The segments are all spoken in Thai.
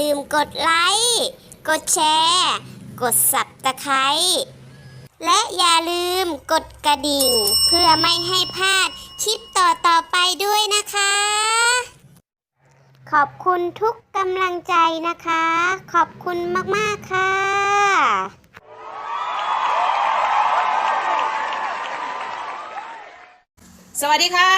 ลืมกดไลค์ กดแชร์ กดสับตะไคร้และอย่าลืมกดกระดิ่ง เพื่อไม่ให้พลาดคลิปต่อๆไปด้วยนะคะ ขอบคุณทุกกำลังใจนะคะ ขอบคุณมาก ๆ ค่ะสวัสดีค่ะ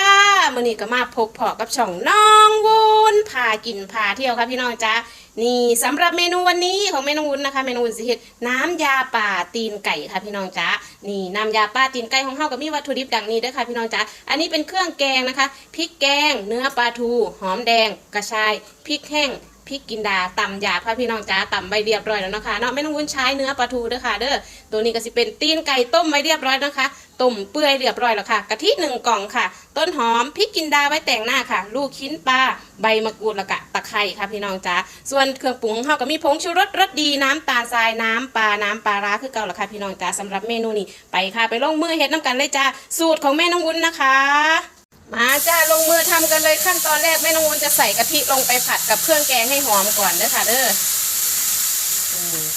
มือนี้ก็มาพบพอกับช่องน้องวุ้ นพากินพาเที่ยวครับพี่น้องจ้านี่สำหรับเมนูวันนี้ของเมนูวุ้นนะคะ เมนูวุ้นสิเฮ็ดน้ำยาป่าตีนไก่ค่ะพี่น้องจ้านี่น้ำยาป่าตีนไก่ของเฮาก็มีวัตถุดิบดังนี้เด้อค่ะพี่น้องจ้าอันนี้เป็นเครื่องแกงนะคะพริกแกง เนื้อปลาทู หอมแดง กระชายพริกแห้ง พริกกินดาตำหยาบค่ะพี่น้องจ้าตำใบเรียบร้อยแล้วนะคะเนาะไม่ต้องวุ้นใช้เนื้อปลาทูเด้อค่ะเด้อตัวนี้ก็สิเป็นตีนไก่ต้มไว้เรียบร้อยนะคะต้มเปื่อยเรียบร้อยแล้วค่ะกะทิหนึ่งกล่องค่ะ ต้นหอมพริกกินดาไว้แต่งหน้าค่ะ ลูกชิ้นปลาใบมะกรูดแล้วก็ตะไคร้ค่ะพี่น้องจ้าส่วนเครื่องปรุงของเราก็มีผงชูรสรสดีน้ำตาลทรายน้ำปลาน้ำปลาร้าคือเก่าแล้วค่ะพี่น้องจ้าสำหรับเมนูนี้ไปค่ะไปลงมือเฮ็ดน้ำกันเลยจ้าสูตรของแม่น้องวุ้นนะคะ มาจ้าลงมือทำกันเลยขั้นตอนแรกแม่นงวนจะใส่กะทิลงไปผัดกับเครื่องแกงให้หอมก่อนเด้อค่ะเด้อ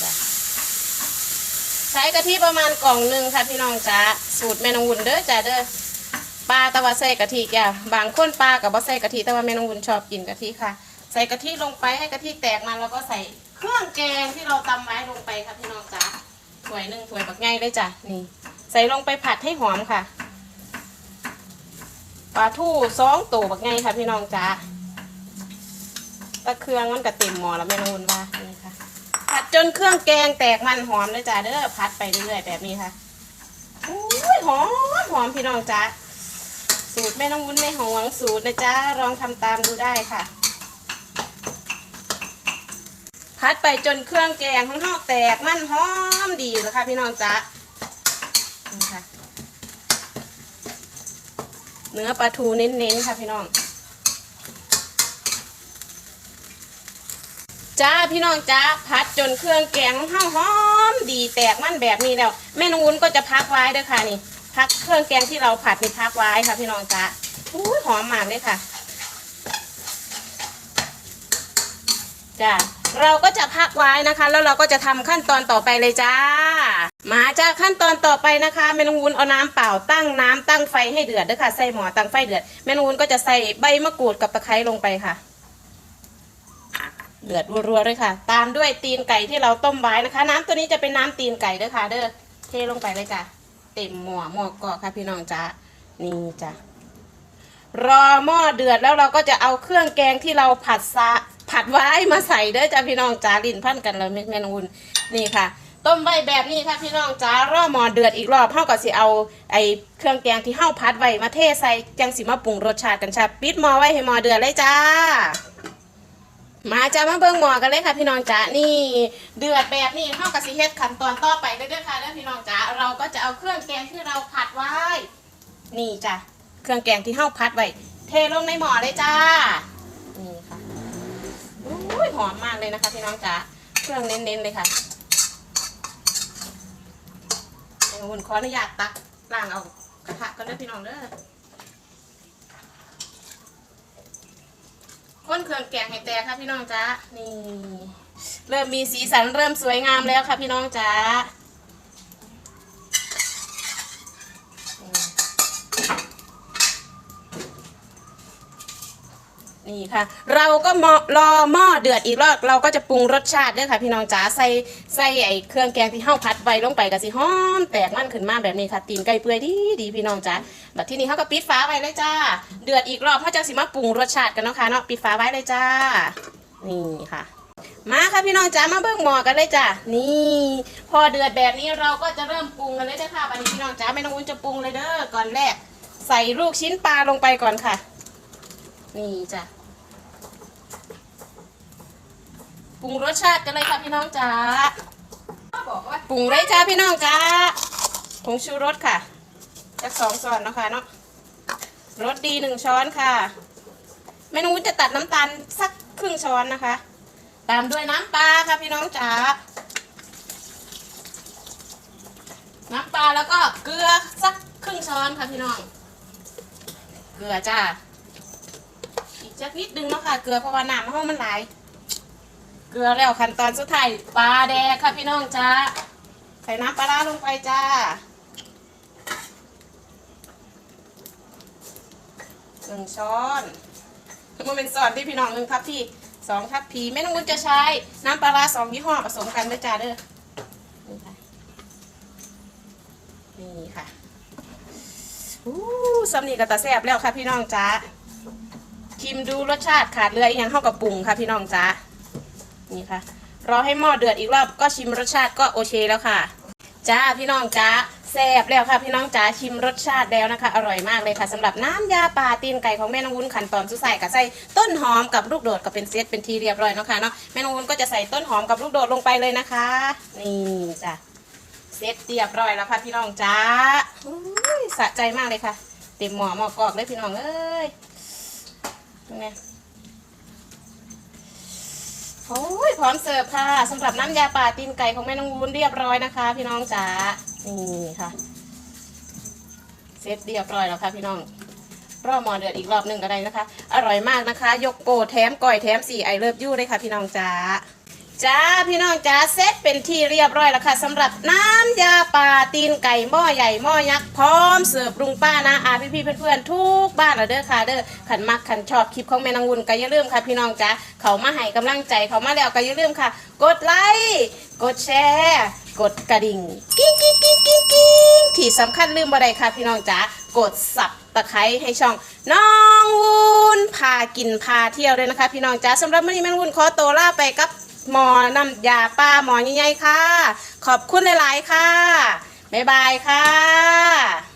จ้ะใช้กะทิประมาณกล่องหนึ่งค่ะพี่น้องจ้าสูตรแม่นงวนเด้อจ้าเด้อปลาตะวันใส่กะทิจ้ะบางคนปลากับบ่ใส่กะทิแต่ว่าแม่นงวนชอบกินกะทิค่ะ ใส่กะทิลงไปให้กะทิแตกมันแล้วก็ใส่เครื่องแกงที่เราตำไว้ลงไปค่ะพี่น้องจ้าถ้วยหนึ่งถ้วยแบักง่ายเลยจ้ะนี่ ใส่ลงไปผัดให้หอมค่ะ ปลาทู่สองตัวบักง่ายค่ะพี่น้องจ้าตะเครื่องมันก็เต็มหม้อแล้วแม่น้องวุ้นว่านี่ค่ะ ผัดจนเครื่องแกงแตกมันหอมเลยจ้าเด้อผัดไปเรื่อยๆแบบนี้ค่ะอุ้ยหอมหอมพี่น้องจ้าสูตรแม่น้องวุ้นไม่หวงสูตรนะจ้าลองทำตามดูได้ค่ะผัดไปจนเครื่องแกงของเราแตกมันหอมดีแล้วค่ะพี่น้องจ้านี่ค่ะ เนื้อปลาทูเน้นๆค่ะพี่น้อง จ้าพี่น้องจ้าพัดจนเครื่องแกงของเฮาหอม ดีแตกมันแบบนี้แล้วแม่นงวุ้นก็จะพักไว้เด้อค่ะนี่ พักเครื่องแกงที่เราผัดนี่พักไว้ค่ะ พี่น้องจ้าอุ้ยหอมมากเลยค่ะจ้าเราก็จะพักไว้นะคะ แล้วเราก็จะทำขั้นตอนต่อไปเลยจ้า มาจ้าขั้นตอนต่อไปนะคะแม่นองวุ้นเอาน้ำเปล่าตั้งน้ำตั้งไฟให้เดือดเด้อค่ะใส่หม้อตั้งไฟเดือดแม่นองวุ้นก็จะใส่ใบมะกรูดกับตะไคร้ลงไปค่ะ เดือดรัวๆเลยค่ะ ตามด้วยตีนไก่ที่เราต้มไว้นะคะ น้ำตัวนี้จะเป็นน้ำตีนไก่เด้อค่ะ เด้อเทลงไปเลยจ้ะเต็มหม้อหม้อกอค่ะพี่น้องจ้านี่จ้ะรอหม้อเดือดแล้วเราก็จะเอาเครื่องแกงที่เราผัดซะผัดไว้มาใส่เด้อจ้ะพี่น้องจ้าลิ้นพันกันแล้วแม่นองอุ่นนี่ค่ะ ต้มไว้แบบนี้ค่ะพี่น้องจ้ารอหม้อเดือดอีกรอบเฮาก็สิเอาไอ้เครื่องแกงที่เฮาผัดไว้มาเทใส่จังสิมาปรุงรสชาติกันชาปิดหม้อไว้ให้หม้อเดือดเลยจ้า มาจะมาเบิ่งหมอกันเลยค่ะ พี่น้องจ๋านี่ เดือดแบบนี้เท่ากับสิเฮ็ดขั้นตอนต่อไปเลยเด้อค่ะเด้อพี่น้องจ๋าเราก็จะเอาเครื่องแกงที่เราผัดไว้ นี่จ้ะเครื่องแกงที่เฮาผัดไว้เทลงในหม้อเลยจ้า นี่ค่ะอุ้ยหอมมากเลยนะคะ พี่น้องจ๋าเครื่องเน้นๆเลยค่ะเดี๋ยวอุ่นขออนุญาตตักล้างเอากระทะกันเด้พี่น้องเด้อก้นเครื่องแกงให้แตกค่ะพี่น้องจ้านี่ เริ่มมีสีสันเริ่มสวยงามแล้วค่ะพี่น้องจ้า นี่ค่ะ เราก็รอหม้อเดือดอีกรอบเราก็จะปรุงรสชาติด้วยค่ะ พี่น้องจ๋าใส่ใส่ไอ้เครื่องแกงที่เฮาพัดไว้ลงไปก็สิหอมแตกมันขึ้นมาแบบนี้ค่ะตีนไก่เปื่อยดีดีพี่น้องจ๋าแบบที่นี่เฮาก็ปิดฝาไว้เลยจ้า เดือดอีกรอบเฮาจะสิมาปรุงรสชาติกันเนาะค่ะเนาะปิดฝาไว้เลยจ้า นี่ค่ะ มาค่ะพี่น้องจ๋ามาเบิ่งหม้อกันเลยจ้านี่ พอเดือดแบบนี้เราก็จะเริ่มปรุงกันเลยเด้อค่ะวันนี้พี่น้องจ๋าไม่ต้องอุ้นจะปรุงเลยเด้อก่อนแรก ใส่ลูกชิ้นปลาลงไปก่อนค่ะ นี่จ้ะ ปรุงรสชาติกันเลยค่ะพี่น้องจ๋าปรุงเลยจ้าพี่น้องจ๋าผงชูรสค่ะจากสองช้อนนะคะเนาะรสดีหนึ่งช้อนค่ะแม่นุ้นจะตัดน้ำตาลสักครึ่งช้อนนะคะ ตามด้วยน้ำปลาค่ะพี่น้องจ๋าน้ำปลาแล้วก็เกลือสักครึ่งช้อนค่ะพี่น้อง เกลือจ้าอีกจักนิดนึงเนาะค่ะเกลือเพราะว่าน้ำห้องมันหลาย เกลือแล้วขั้นตอนสุดท้ายปลาแดกค่ะพี่น้องจ้าใส่น้ำปลาร้าลงไปจ้าหนึ่งช้อนมันเป็นซอนที่พี่น้องหนึ่งทัพพี่สองทัพพีแม่น้องวุ้นจะใช้น้ำปลาร้าสองยี่ห้อผสมกันด้วยจ้าเด้อนี่ค่ะนี่ค่ะอู้สำนีกับตาแซบแล้วค่ะพี่น้องจ้าชิมดูรสชาติขาดเรืออีกอย่างเข้ากับปรุงค่ะพี่น้องจ้า นี่ค่ะรอให้หม้อเดือดอีกรอบก็ชิมรสชาติก็โอเคแล้วค่ะจ้าพี่น้องจ้าแซ่บแล้วค่ะพี่น้องจ้าชิมรสชาติแล้วนะคะ อร่อยมากเลยค่ะสำหรับน้ำยาป่าตีนไก่ของแม่น้องวุ้นขั้นตอนสุดใส่กับใส่ต้นหอมกับลูกโดดกับเป็นเซตเป็นทีเรียบร้อยเนาะค่ะเนาะแม่น้องวุ้นก็จะใส่ต้นหอมกับลูกโดดลงไปเลยนะคะ นี่จ้ะเซตเรียบร้อยแล้วค่ะพี่น้องจ้าสะใจมากเลยค่ะ เต็มหม้อหม้อกอกเลยพี่น้องเอ้ยเป็นไง โอ้ยพร้อมเสิร์ฟค่ะสำหรับน้ำยาป่าตีนไก่ของแม่น้องวุ้นเรียบร้อยนะคะ พี่น้องจ๋านี่ค่ะเสร็จเรียบร้อยแล้วค่ะพี่น้องรอหมอเดือดอีกรอบหนึ่งก็ได้นะคะ อร่อยมากนะคะ ยกโปรแถมก่อยแถมสี่ไอเลิฟยูเลยค่ะพี่น้องจ๋า จ้าพี่น้องจ๋าเซตเป็นที่เรียบร้อยแล้วค่ะสำหรับน้ำยาป่าตีนไก่หม้อใหญ่หม้อยักษ์พร้อมเสิร์ฟรุงป้านะอาพี่พี่ๆเพื่อนๆทุกบ้านละเด้อค่ะเด้อขันมักขันชอบคลิปของแม่นางวุ้นก็อย่าลืมค่ะ พี่น้องจ๋าเขามาให้กำลังใจเขามาแล้วก็อย่าลืมค่ะ กดไลค์กดแชร์กดกระดิ่งกิ้งกิ้งกิ้งกิ้งกิ้งที่สำคัญลืมบ่ได้ค่ะ พี่น้องจ๋ากดสับตะไคร้ให้ช่องน้องวุ้นพากินพาเที่ยวด้วยนะคะ พี่น้องจ๋าสำหรับวันนี้แม่นางวุ้นขอตัวลาไปกับ หมอน้ำยาป้าหมอใหญ่ๆค่ะ ขอบคุณหลายๆค่ะ บ๊ายบายค่ะ